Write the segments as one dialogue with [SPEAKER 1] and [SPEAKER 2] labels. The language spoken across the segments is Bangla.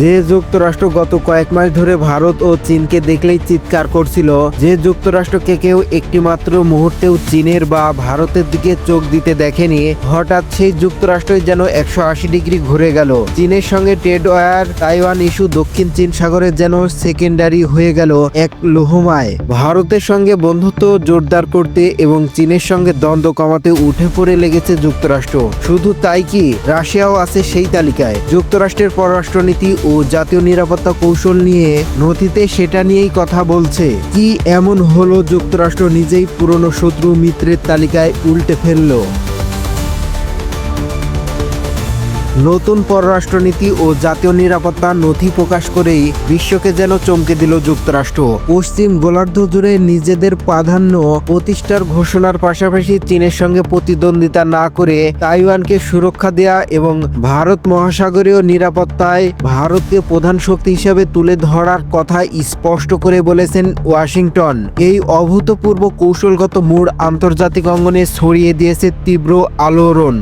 [SPEAKER 1] যে যুক্তরাষ্ট্র গত কয়েক মাস ধরে ভারত ও চীনকে দেখলেই চিৎকার করছিল, যে যুক্তরাষ্ট্রকে কেউ একটি মাত্র মুহূর্তেও চীনের বা ভারতের দিকে চোখ দিতে দেখেনি, হঠাৎ সেই যুক্তরাষ্ট্রই যেন একশো আশি ডিগ্রি ঘুরে গেল। চীনের সঙ্গে ট্রেড ওয়ার, তাইওয়ান ইস্যু, দক্ষিণ চীন সাগরের যেন সেকেন্ডারি হয়ে গেল এক লোহমায়। ভারতের সঙ্গে বন্ধুত্ব জোরদার করতে এবং চীনের সঙ্গে দ্বন্দ্ব কমাতে উঠে পড়ে লেগেছে যুক্তরাষ্ট্র। শুধু তাই কি, রাশিয়াও আছে সেই তালিকায়। যুক্তরাষ্ট্রের পররাষ্ট্রনীতি ও জাতীয় নিরাপত্তা কৌশল নিয়ে নথিতে সেটা নিয়েই কথা বলছে। কি এমন হলো যুক্তরাষ্ট্র নিজেই পুরনো শত্রু মিত্রের তালিকায় উল্টে ফেলল? নতুন পররাষ্ট্রনীতি ও জাতীয় নিরাপত্তা নথি প্রকাশ করেই বিশ্বকে যেন চমকে দিল যুক্তরাষ্ট্র। পশ্চিম গোলার্ধ জুড়ে নিজেদের প্রাধান্য প্রতিষ্ঠার ঘোষণার পাশাপাশি চীনের সঙ্গে প্রতিদ্বন্দ্বিতা না করে তাইওয়ানকে সুরক্ষা দেয়া এবং ভারত মহাসাগরীয় নিরাপত্তায় ভারতকে প্রধান শক্তি হিসেবে তুলে ধরার কথা স্পষ্ট করে বলেছেন ওয়াশিংটন। এই অভূতপূর্ব কৌশলগত মোড় আন্তর্জাতিক অঙ্গনে ছড়িয়ে দিয়েছে তীব্র আলোড়ন।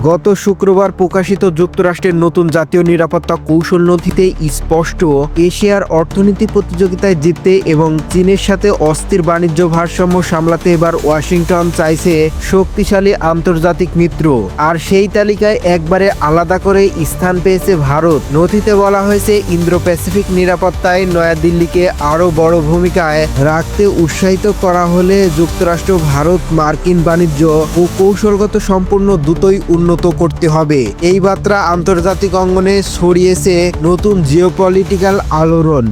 [SPEAKER 1] গত শুক্রবার প্রকাশিত যুক্তরাষ্ট্রের নতুন জাতীয় নিরাপত্তা কৌশল নথিতে স্পষ্ট এশিয়ার অর্থনীতি প্রতিযোগিতায় জিততে এবং চীনের সাথে অস্থির বাণিজ্য ভারসাম্য সামলাতে এবার ওয়াশিংটন চাইছে শক্তিশালী আন্তর্জাতিক মিত্র। আর সেই তালিকায় একবারে আলাদা করে স্থান পেয়েছে ভারত। নথিতে বলা হয়েছে ইন্দ্র প্যাসিফিক নিরাপত্তায় নয়াদিল্লিকে আরও বড় ভূমিকায় রাখতে উৎসাহিত করা হলে যুক্তরাষ্ট্র, ভারত, মার্কিন বাণিজ্য ও কৌশলগত সম্পূর্ণ দুটোই উন্নত করতে হবে। এই বার্তা আন্তর্জাতিক অঙ্গনে ছড়িয়েছে নতুন জিওপলিটিক্যাল আলোড়ন।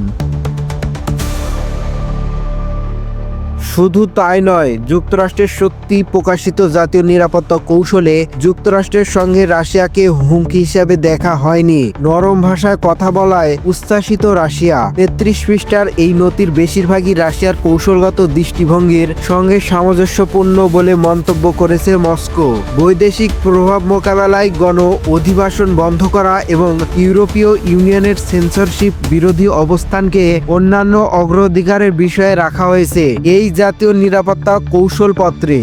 [SPEAKER 1] শুধু তাই নয়, যুক্তরাষ্ট্রের সত্যি প্রকাশিত জাতীয় নিরাপত্তা কৌশলে যুক্তরাষ্ট্রের সঙ্গে রাশিয়াকে হুমকি হিসেবে দেখা হয়নি। নরম ভাষায় কথা বলায় উচ্ছ্বাসিত রাশিয়া। তেত্রিশ পৃষ্ঠার এই নথির বেশিরভাগই রাশিয়ার কৌশলগত দৃষ্টিভঙ্গির সঙ্গে সামঞ্জস্যপূর্ণ বলে মন্তব্য করেছে মস্কো। বৈদেশিক প্রভাব মোকাবেলায় গণ অধিবাসন বন্ধ করা এবং ইউরোপীয় ইউনিয়নের সেন্সরশিপ বিরোধী অবস্থানকে অন্যান্য অগ্রাধিকারের বিষয়ে রাখা হয়েছে। এই জাতীয় নিরাপত্তা কৌশলপত্রে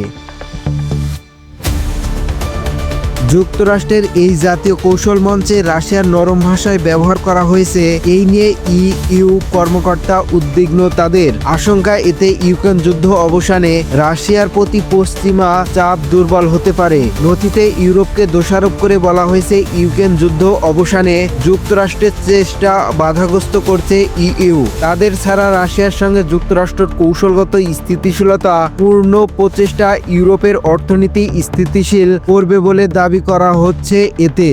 [SPEAKER 1] যুক্তরাষ্ট্রের এই জাতীয় কৌশল মঞ্চে রাশিয়ার নরম ভাষায় ব্যবহার করা হয়েছে, এই নিয়ে ইইউ কর্মকর্তা উদ্বিগ্ন তাদের। আশঙ্কা এতে ইউক্রেন যুদ্ধ অবসানে রাশিয়ার প্রতি পশ্চিমা চাপ দুর্বল হতে পারে। নথিতে ইউরোপকে দোষারোপ করে বলা হয়েছে, ইউক্রেন যুদ্ধ অবসানে যুক্তরাষ্ট্রের চেষ্টা বাধাগ্রস্ত করছে ইইউ। তাদের ছাড়া রাশিয়ার সঙ্গে যুক্তরাষ্ট্রের কৌশলগত স্থিতিশীলতা, পূর্ণ প্রচেষ্টা ইউরোপের অর্থনীতি স্থিতিশীল করবে বলে দাবি করা হচ্ছে এতে।